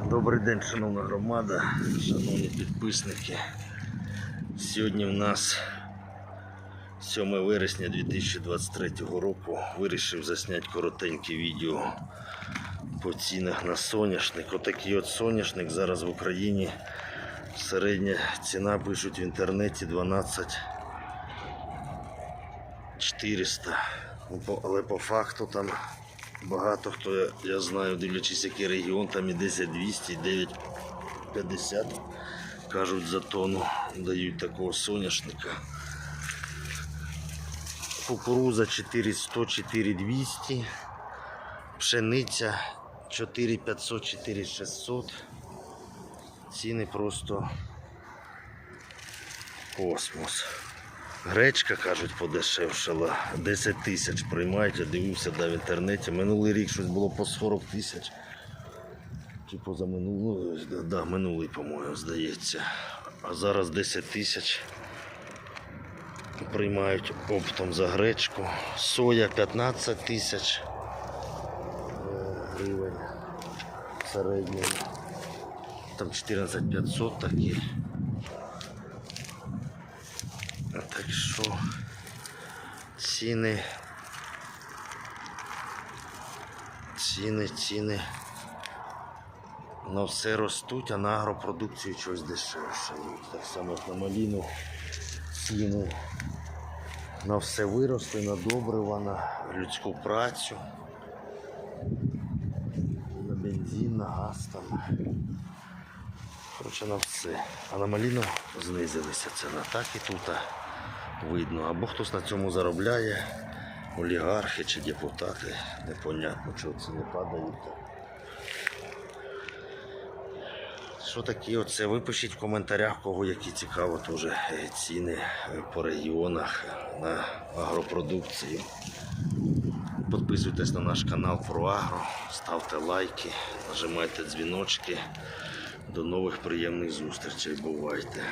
Добрий день, шановна громада, шановні підписники. Сьогодні в нас 7 вересня 2023 року. Вирішив засняти коротеньке відео по цінах на соняшник. Отакий от соняшник зараз в Україні. Середня ціна пишуть в інтернеті 12 400. Ну, Але по факту там багато хто, я, знаю, дивлячись, який регіон, там і 10 200, і 9 50 кажуть за тонну дають такого соняшника. Кукуруза 4100, 4200, пшениця 4500, 4600. Ціни просто космос. Гречка, кажуть, подешевшала. 10 тисяч приймають, я дивився да, в інтернеті. Минулий рік щось було по 40 тисяч. Чи позаминулий, да, да, минулий, по-моєму, здається. А зараз 10 тисяч приймають оптом за гречку. Соя 15 тисяч е, гривень середньому. Там 14 500 такі. Так що ціни. Ціни, ціни. На все ростуть, а на агропродукцію щось дешевше. Так само як на маліну ціни. На все виросли, на добрива, на людську працю. На бензин, на газ там. Коротше, на все. А на маліну знизилися ціна. Так і тут видно. Або хтось на цьому заробляє, олігархи чи депутати. Непонятно, чого ціни падають. Що такі оце? Ви пишіть в коментарях, кого які цікаво теж е, ціни е, по регіонах на агропродукцію. Підписуйтесь на наш канал ProAgro, ставте лайки, нажимайте дзвіночки. До нових приємних зустрічей. Бувайте!